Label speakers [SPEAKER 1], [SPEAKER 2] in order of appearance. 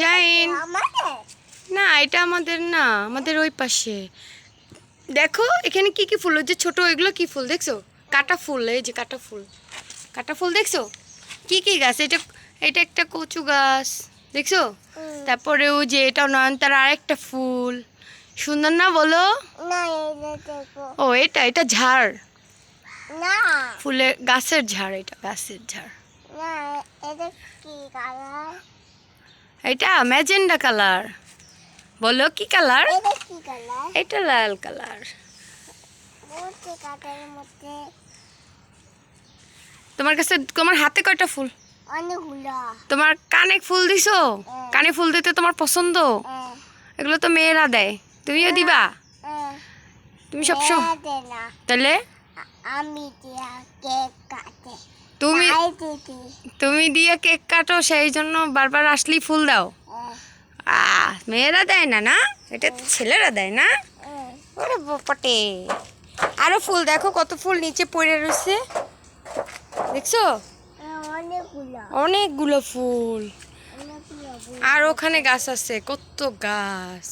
[SPEAKER 1] জাইন। না এটা আমাদের না আমাদের ওই পাশে। দেখো এখানে কি কি ফুল? যে ছোট ওইগুলো কি ফুল দেখছ? কাটা ফুল এই যে কাটা ফুল। কাটা ফুল দেখছ? কি কি গাছ? এটা এটা একটা কচু গাছ দেখছ। তারপরে ও যে এটা নয়নতার আরেকটা ফুল। সুন্দর না বলো? ও এটা এটা ঝাড়।
[SPEAKER 2] না।
[SPEAKER 1] ফুলের গাছের ঝাড় এটা গাছের ঝাড়।
[SPEAKER 2] এটা
[SPEAKER 1] ম্যাজেন্ডা কালার। বলো কি কালার?
[SPEAKER 2] এটা
[SPEAKER 1] লাল কালার। তোমার কাছে তোমার হাতে কয়টা ফুল? তোমার কানে ফুল দিছো?
[SPEAKER 2] হ্যাঁ।
[SPEAKER 1] কানে ফুল দিতে তোমার পছন্দ?
[SPEAKER 2] হ্যাঁ,
[SPEAKER 1] এগুলো তো মেয়েরা দেয়। তুমিও দিবা?
[SPEAKER 2] হ্যাঁ।
[SPEAKER 1] তুমি সব সময় তাহলে?
[SPEAKER 2] আমি দিয়া কেক কাটে।
[SPEAKER 1] তুমি তুমি দিয়ে কেক কাটো সেই জন্য বারবার আসলেই ফুল দাও। আহ মেয়েরা দেয় না না? এটা তো ছেলেরা দেয় না। ওরে বপটে। আরও ফুল দেখো কত ফুল নিচে পড়ে রয়েছে। দেখছ?
[SPEAKER 2] অনেকগুলো।
[SPEAKER 1] ফুল। আর ওখানে গাছ আছে কত গাছ।